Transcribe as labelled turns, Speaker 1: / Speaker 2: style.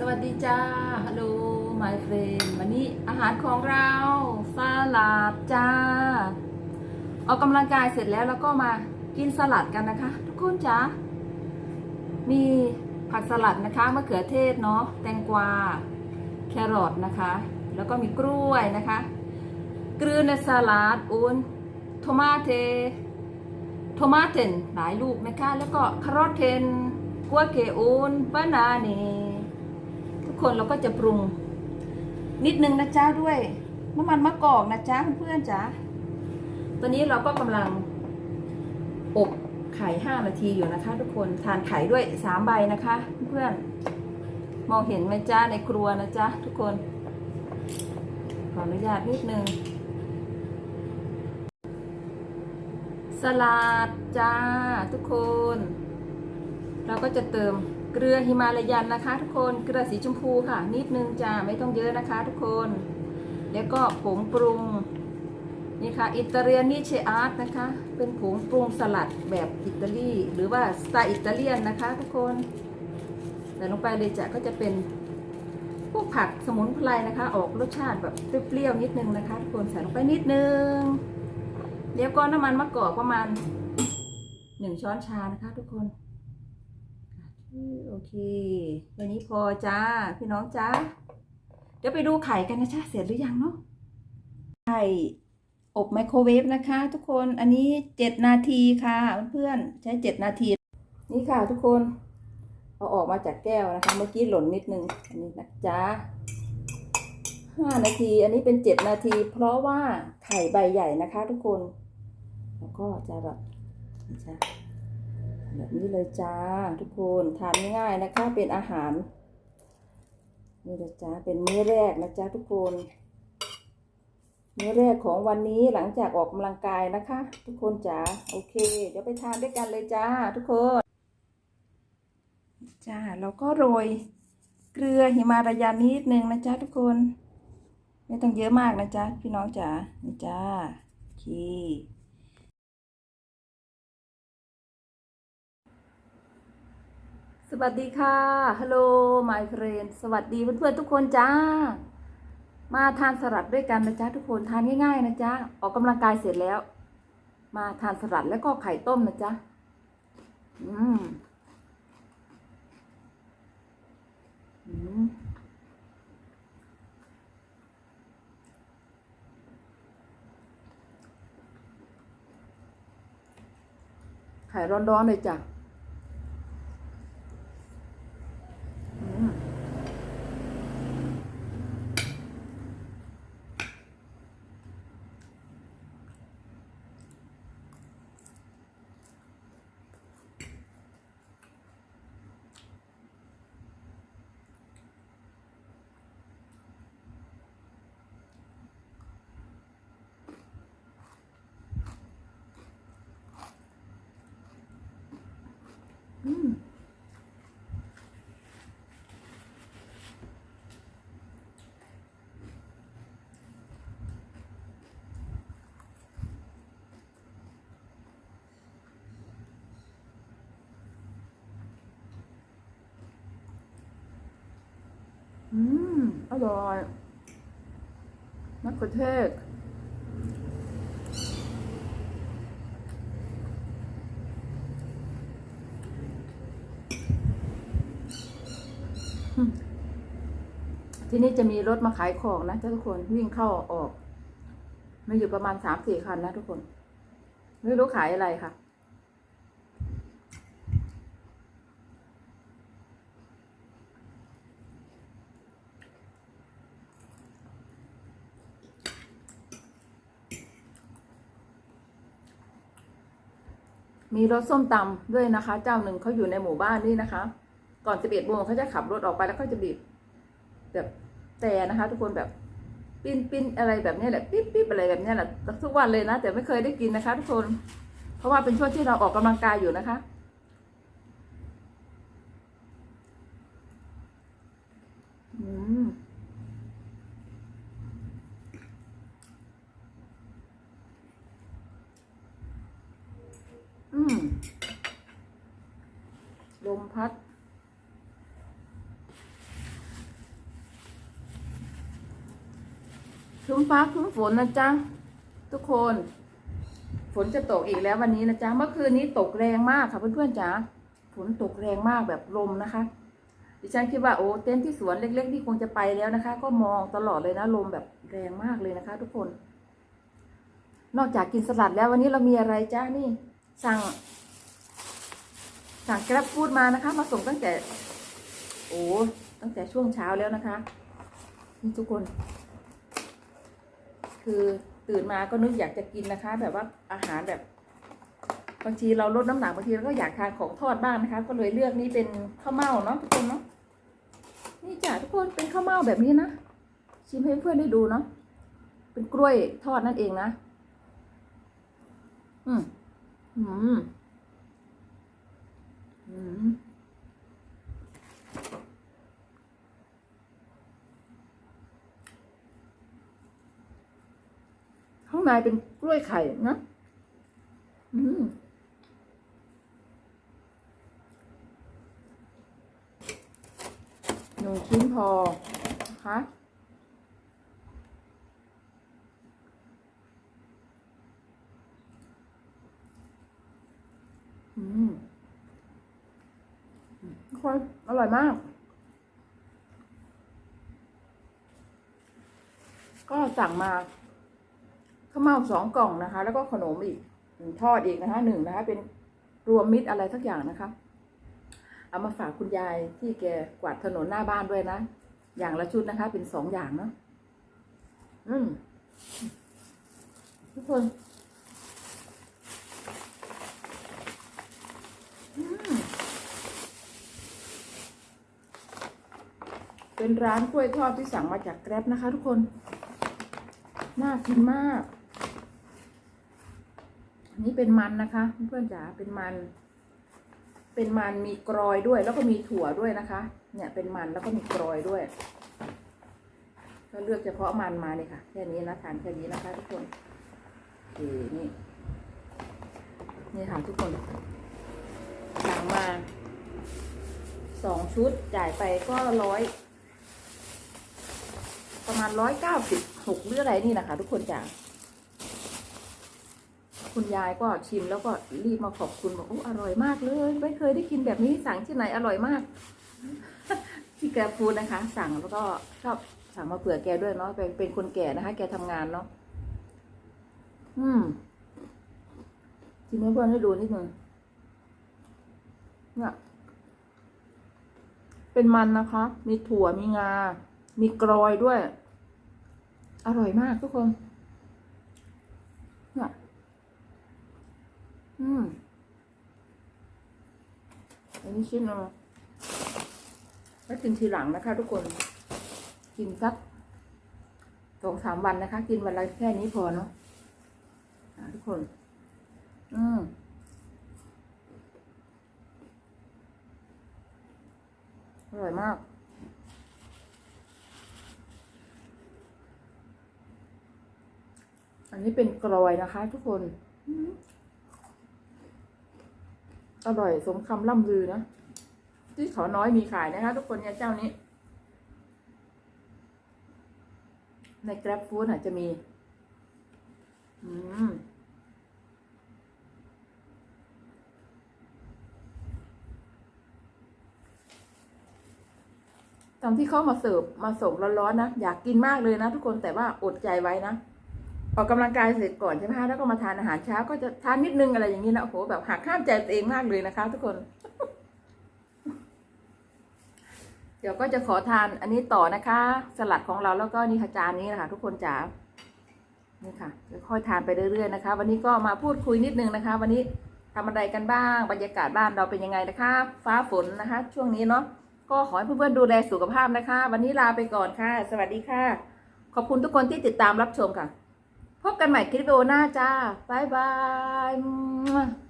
Speaker 1: สวัสดีจ้า ฮัลโหล my friend วันนี้อาหารของเราสลัดจ้า ออกกำลังกายเสร็จแล้วแล้วก็มากินสลัดกันนะคะ ทุกคนจ้า มีผักสลัดนะคะมะเขือเทศเนาะ แตงกวา แครอทนะคะ แล้วก็มีกล้วยนะคะ กลืนในสลัดอุนโทมาเทโทมาเทนหลายลูกนะคะ แล้วก็คารอทเทนกัวเกอุนบานาเนทุก คนเราก็จะปรุง นิดนึงนะจ๊ะด้วยน้ำมันมะกอกนะจ๊ะเพื่อนๆจ๊ะตอนนี้เราก็กำลังอบไข่ห้านาทีอยู่นะคะ ทุกคนทานไข่ด้วยสามใบนะคะ เพื่อนมองเห็นไหมจ๊ะในครัวนะจ๊ะทุกคน ขออนุญาตนิดนึง สลัดจ้าทุกคน เราก็จะเติม เกลือฮิมาลายันนะคะ ทุกคนเกลือสีชมพูค่ะ นิดนึงจ้าไม่ต้องเยอะนะคะ ทุกคน แล้วก็ผงปรุงนี่ค่ะอิตาเลียนนิเชอาร์ตนะคะ เป็นผงปรุงสลัดแบบอิตาลีหรือว่าสไตล์อิตาเลียนนะคะ ทุกคนใส่ลงไปเลยจ้ะก็จะเป็นพวกผักสมุนไพรนะคะ ออกรสชาติแบบเปรี้ยวๆนิดนึงนะคะ ทุกคนใส่ลงไปนิดนึงเดี๋ยวก็น้ำมันมะกอกประมาณหนึ่งช้อนชานะคะ ทุกคน โอเควันนี้พอจ้า พี่น้องจ้า เดี๋ยวไปดูไข่กันนะจ้าเสร็จหรือยังเนาะ ไข่อบไมโครเวฟนะคะ ทุกคน อันนี้เจ็ดนาทีค่ะเพื่อนๆใช้เจ็ดนาที นี่ค่ะทุกคน เอาออกมาจากแก้วนะคะ เมื่อกี้หล่นนิดนึง อันนี้นะจ๊ะห้านาที อันนี้เป็นเจ็ดนาที เพราะว่าไข่ใบใหญ่นะคะ ทุกคน แล้วก็จะแบบนี่จ้ะ แบบนี้เลยจ้าทุกคนทานง่ายๆนะคะ เป็นอาหารนี่เลยจ้าเป็นมื้อแรกนะจ๊ะทุกคน มื้อแรกของวันนี้หลังจากออกกำลังกายนะคะ ทุกคนจ้าโอเค เดี๋ยวไปทานด้วยกันเลยจ้า ทุกคนจ้าเราก็โรยเกลือหิมาลายันนิดนึงนะจ๊ะทุกคน ไม่ต้องเยอะมากนะจ๊ะพี่น้องจ๋าจ้าโอเค วัสดีค่ะ ฮัลโหล my friend สวัสดีเพื่อนๆทุกคนจ้า มาทานสลัดด้วยกันนะจ๊ะทุกคน ทานง่ายๆนะจ๊ะ ออกกำลังกายเสร็จแล้ว มาทานสลัดแล้วก็ไข่ต้มนะจ๊ะ อืม อืม ไข่ร้อนๆเลยจ้ะ อืม อืม อร่อยมะเขือเทศ ที่นี่จะมีรถมาขายของนะทุกคนวิ่งเข้าออกมาอยู่ประมาณสามสี่คันนะทุกคน ไม่รู้ขายอะไรค่ะ มีรถส้มตำด้วยนะคะ เจ้าหนึ่งเขาอยู่ในหมู่บ้านนี่นะคะ ก่อนสิบเอ็ดโมงเขาจะขับรถออกไปแล้วก็จะบีบแบบแต่นะคะ ทุกคนแบบปิ้นปิ้นอะไรแบบนี้แหละปิ๊บปิ๊บอะไรแบบนี้แหละทุกวันเลยนะแต่ไม่เคยได้กินนะคะ ทุกคน เพราะว่าเป็นช่วงที่เราออกกำลังกายอยู่นะคะอืมอืมลมพัด ครึ้ มฟ้าครึ้มฝนนะจ๊ะทุกคน ฝนจะตกอีกแล้ววันนี้นะจ๊ะเมื่อคืนนี้ตกแรงมากค่ะเพื่อนๆจ๋าฝนตกแรงมากแบบลมนะคะ ดิฉันคิดว่าโอ้เต็นท์ที่สวนเล็กๆที่คงจะไปแล้วนะคะ ก็มองตลอดเลยนะลมแบบแรงมากเลยนะคะ ทุกคน นอกจากกินสลัดแล้ววันนี้เรามีอะไรจ้านี่สั่ง สั่งกร็บฟูดมานะคะ มาส่งตั้งแต่ โอ้ตั้งแต่ช่วงเช้าแล้วนะคะนี่ทุกคน คือตื่นมาก็นึกอยากจะกินนะคะ แบบว่าอาหารแบบบางทีเราลดน้ำหนักบางทีเราก็อยากทานของทอดบ้างนะคะ ก็เลยเลือกนี่เป็นข้าวเม่าเนาะทุกคนเนาะนี่จ้ะทุกคนเป็นข้าวเม่าแบบนี้นะชิมให้เพื่อนได้ดูเนาะเป็นกล้วยทอดนั่นเองนะอืมอืมอืมข้าง ในเป็นกล้วยไข่นะอืมหนึ่งชิ้นพอนะคะอืมทุกคนอร่อยมาก ก็สั่งมา ข้าวเม่าสองกล่องนะคะ แล้วก็ขนมอีกทอดอีกนะคะหนึ่งนะคะ เป็นรวมมิตรอะไรทักอย่างนะคะ เอามาฝากคุณยายที่แกกวาดถนนหน้าบ้านด้วยนะ อย่างละชุดนะคะ เป็นสองอย่างเนาะอืมทุกคนเป็นร้านกล้วยทอดที่สั่งมาจากแกร็บนะคะ ทุกคน น่ากินมาก นนี้เป็นมันนะคะ เพื่อนจ๋าเป็นมัน เป็นมันมีกรอยด้วย แล้วก็มีถั่วด้วยนะคะ เนี่ยเป็นมันแล้วก็มีกรอยด้วยก็เลือกเฉพาะมันมาเลยค่ะ แค่นี้นะทานแค่นี้นะคะทุกคนโอเคนี่นี่ค่ะทุกคนสั่งมาสองชุดจ่ายไปก็ร้อยประมาณร้อยเก้าสิบหกหรืออะไรนี่นะคะ ทุกคนจ๋า คุณยายก็ชิมแล้วก็รีบมาขอบคุณบอกโอ้อร่อยมากเลย ไม่เคยได้กินแบบนี้สั่งที่ไหนอร่อยมาก ที่แกฟูดนะคะ สั่งแล้วก็ชอบสั่งมาเผื่อแกด้วยเนาะเป็นเป็นคนแก่นะคะ แกทำงานเนาะอืมชิมให้เพื่อนให้ดูนิดนึงเนี่ยเป็นมันนะคะ มีถั่วมีงา มีกรอยด้วย อร่อยมากทุกคนเนี่ย อืมอันนี้ชิ้นหนึงแล้วกินทีหลังนะคะ ทุกคน กินสักสองสามวันนะคะ กินวันละแค่นี้พอเนาะทุกคน อืมอร่อยมากอันนี้เป็นกรอยนะคะ ทุกคน อร่อยสมคำล่ำลือนะที่เขาน้อยมีขายนะคะ ทุกคนเนี่ยเจ้านี้ ใน Grab Food อาจจะมี อืมตอนที่เขามาเสิร์ฟมาส่งร้อนๆนะ อยากกินมากเลยนะทุกคนแต่ว่าอดใจไว้นะ ออกกำลังกายเสร็จก่อนใช่ไหมคะแล้วก็มาทานอาหารเช้าก็จะทานนิดนึงอะไรอย่างนี้นะโอ้โหแบบหักข้ามใจตัวเองมากเลยนะคะ ทุกคน เดี๋ยวก็จะขอทานอันนี้ต่อนะคะ สลัดของเราแล้วก็นี่ค่ะจานนี้นะคะทุกคนจ๋านี่ค่ะค่อยทานไปเรื่อยๆนะคะ วันนี้ก็มาพูดคุยนิดนึงนะคะ วันนี้ทำอะไรกันบ้าง บรรยากาศบ้านเราเป็นยังไงนะคะ ฟ้าฝนนะคะ ช่วงนี้เนาะก็ขอให้เพื่อนๆดูแลสุขภาพนะคะ วันนี้ลาไปก่อนค่ะ สวัสดีค่ะ ขอบคุณทุกคนที่ติดตามรับชมค่ะ พบกันใหม่คลิปวิดีโอหน้าจ้า บ๊ายบาย